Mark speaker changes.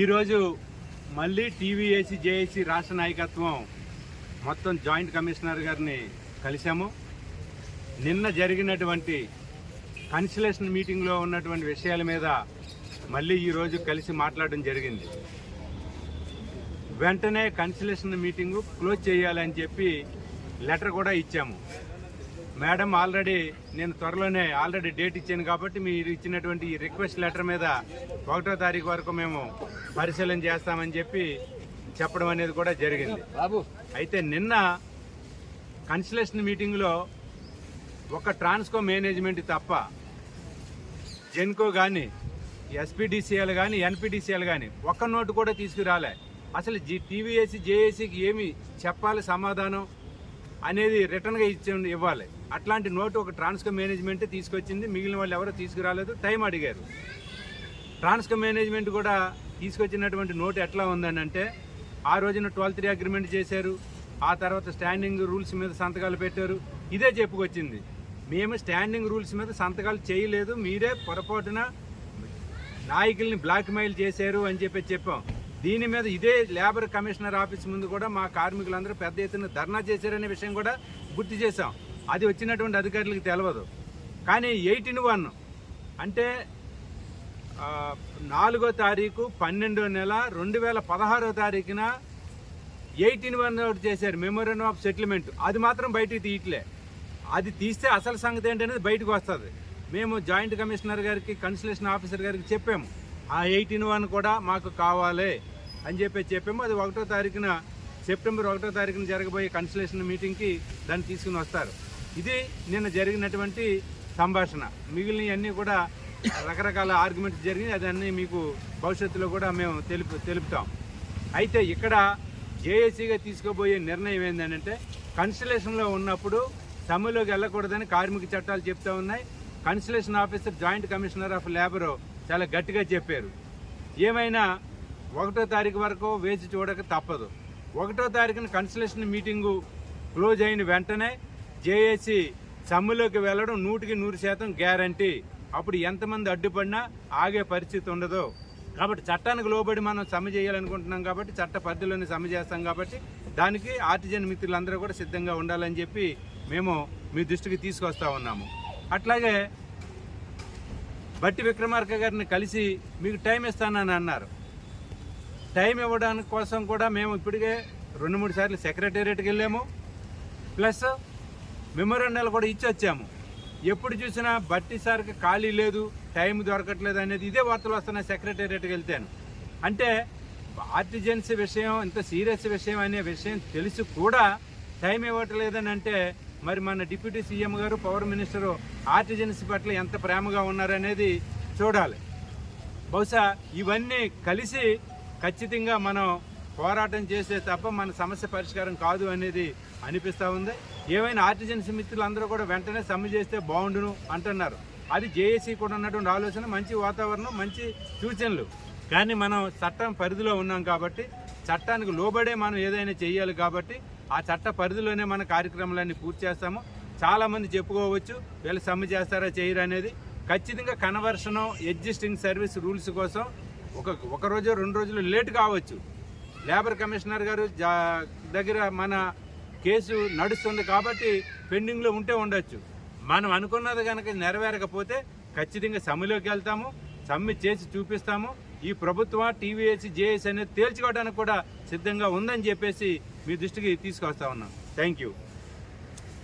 Speaker 1: ఈరోజు మళ్ళీ టీవీఏసీ జేఏసీ రాష్ట్ర నాయకత్వం మొత్తం జాయింట్ కమిషనర్ గారిని కలిశాము. నిన్న జరిగినటువంటి కన్సలేషన్ మీటింగ్లో ఉన్నటువంటి విషయాల మీద మళ్ళీ ఈరోజు కలిసి మాట్లాడడం జరిగింది. వెంటనే కన్సలేషన్ మీటింగు క్లోజ్ చేయాలని చెప్పి లెటర్ కూడా ఇచ్చాము. మేడం ఆల్రెడీ నేను త్వరలోనే ఆల్రెడీ డేట్ ఇచ్చాను కాబట్టి మీరు ఇచ్చినటువంటి ఈ రిక్వెస్ట్ లెటర్ మీద ఒకటో తారీఖు వరకు మేము పరిశీలన చేస్తామని చెప్పి చెప్పడం అనేది కూడా జరిగింది. అయితే నిన్న కన్సలేషన్ మీటింగ్లో ఒక ట్రాన్స్కో మేనేజ్మెంట్ తప్ప జెన్కో కానీ ఎస్పీడీసీఎల్ కానీ ఎన్పీడీసీఎల్ కానీ ఒక్క నోటు కూడా తీసుకురాలే. అసలు జీ టీవీఏసీ జేఏసీకి ఏమి చెప్పాలి సమాధానం? అనేది రిటర్న్గా ఇచ్చి ఇవ్వాలి. అట్లాంటి నోటు ఒక ట్రాన్స్కో మేనేజ్మెంట్ తీసుకొచ్చింది. మిగిలిన వాళ్ళు ఎవరో తీసుకురాలేదు. టైం అడిగారు. ట్రాన్స్కో మేనేజ్మెంట్ కూడా తీసుకొచ్చినటువంటి నోటు ఎట్లా ఉందని అంటే ఆ రోజున ట్వెల్త్ త్రీ అగ్రిమెంట్ చేశారు. ఆ తర్వాత స్టాండింగ్ రూల్స్ మీద సంతకాలు పెట్టారు. ఇదే చెప్పుకొచ్చింది. మేము స్టాండింగ్ రూల్స్ మీద సంతకాలు చేయలేదు. మీరే పొరపాటున నాయకుల్ని బ్లాక్మెయిల్ చేశారు అని చెప్పి చెప్పాం. దీని మీద ఇదే లేబర్ కమిషనర్ ఆఫీస్ ముందు కూడా మా కార్మికులందరూ పెద్ద ఎత్తున ధర్నా చేశారనే విషయం కూడా గుర్తు చేశాం. అది వచ్చినటువంటి అధికారులకు తెలియదు కానీ ఎయిటీన్ వన్ అంటే నాలుగో తారీఖు పన్నెండో నెల రెండు వేల పదహారో తారీఖున ఎయిటీన్ వన్ ఒకటి చేశారు మెమోరియన్ ఆఫ్ సెటిల్మెంట్ అది మాత్రం బయటికి తీయట్లే. అది తీస్తే అసలు సంగతి ఏంటనేది బయటకు వస్తుంది. మేము జాయింట్ కమిషనర్ గారికి కన్సలేషన్ ఆఫీసర్ గారికి చెప్పాము. ఆ ఎయిటీన్ వన్ కూడా మాకు కావాలి. అని చెప్పి చెప్పాము. అది ఒకటో తారీఖున సెప్టెంబర్ ఒకటో తారీఖున జరగబోయే కన్సలేషన్ మీటింగ్కి దాన్ని తీసుకుని వస్తారు. ఇది నిన్న జరిగినటువంటి సంభాషణ. మిగిలినవన్నీ కూడా రకరకాల ఆర్గ్యుమెంట్స్ జరిగి అదన్నీ మీకు భవిష్యత్తులో కూడా మేము తెలుపు తెలుపుతాం. అయితే ఇక్కడ జేఏసీగా తీసుకోబోయే నిర్ణయం ఏంటంటే కన్సలేషన్లో ఉన్నప్పుడు సమ్మెలోకి వెళ్ళకూడదని కార్మిక చట్టాలు చెప్తా ఉన్నాయి. Conciliation officer joint commissioner of labour చాలా గట్టిగా చెప్పారు. ఏమైనా ఒకటో తారీఖు వరకు వేచి చూడక తప్పదు. ఒకటో తారీఖున కన్సలేషన్ మీటింగు క్లోజ్ అయిన వెంటనే జేఏసీ సమ్ములోకి వెళ్ళడం నూటికి నూరు శాతం గ్యారంటీ అప్పుడు ఎంతమంది అడ్డుపడినా ఆగే పరిస్థితి ఉండదు. కాబట్టి చట్టానికి లోబడి మనం సమ్మె చేయాలనుకుంటున్నాం కాబట్టి చట్ట పరిధిలోనే సమ్మె చేస్తాం కాబట్టి దానికి ఆర్టిజన్ మిత్రులందరూ కూడా సిద్ధంగా ఉండాలని చెప్పి మేము మీ దృష్టికి తీసుకొస్తా ఉన్నాము. అట్లాగే బట్టి విక్రమార్క గారిని కలిసి మీకు టైం ఇస్తానని అన్నారు. టైం ఇవ్వడానికి కోసం కూడా మేము ఇప్పటికే రెండు మూడు సార్లు సెక్రటేరియట్కి వెళ్ళాము. ప్లస్ మెమోరండాలు కూడా ఇచ్చి వచ్చాము. ఎప్పుడు చూసినా బట్టి సార్కి ఖాళీ లేదు టైం దొరకట్లేదు అనేది ఇదే వార్తలు వస్తున్నాయి సెక్రటేరియట్కి వెళ్తాను. అంటే ఆర్టిజెన్స్ విషయం ఇంత సీరియస్ విషయం అనే విషయం తెలిసి కూడా టైం ఇవ్వట్లేదని అంటే మరి మన డిప్యూటీ సీఎం గారు పవర్ మినిస్టరు ఆర్టిజెన్సీ పట్ల ఎంత ప్రేమగా ఉన్నారనేది చూడాలి. బహుశా ఇవన్నీ కలిసి ఖచ్చితంగా మనం పోరాటం చేస్తే తప్ప మన సమస్య పరిష్కారం కాదు అనేది అనిపిస్తూ ఉంది. ఏమైనా ఆర్టిజన్స్ మిత్రులందరూ కూడా వెంటనే సమ్మె చేస్తే బాగుండును అంటున్నారు. అది జేఏసీ కూడా ఉన్నటువంటి ఆలోచన మంచి వాతావరణం మంచి సూచనలు. కానీ మనం చట్టం పరిధిలో ఉన్నాం కాబట్టి చట్టానికి లోబడే మనం ఏదైనా చేయాలి కాబట్టి ఆ చట్ట పరిధిలోనే మన కార్యక్రమాలన్నీ పూర్తి చేస్తాము. చాలామంది చెప్పుకోవచ్చు వీళ్ళు సమ్మె చేస్తారా చేయరా అనేది. ఖచ్చితంగా కన్వర్షను ఎగ్జిస్టింగ్ సర్వీస్ రూల్స్ కోసం ఒక ఒక రోజు రెండు రోజులు లేట్ కావచ్చు. లేబర్ కమిషనర్ గారు జా- దగ్గర మన కేసు నడుస్తుంది కాబట్టి పెండింగ్లో ఉంటే ఉండొచ్చు. మనం అనుకున్నది కనుక నెరవేరకపోతే ఖచ్చితంగా సమ్మెలోకి వెళ్తాము సమ్మె చేసి చూపిస్తాము. ఈ ప్రభుత్వం టీవీఎస్ జేఏసీ అనేది తేల్చుకోవడానికి కూడా సిద్ధంగా ఉందని చెప్పేసి మీ దృష్టికి తీసుకొస్తా ఉన్నాం. Thank you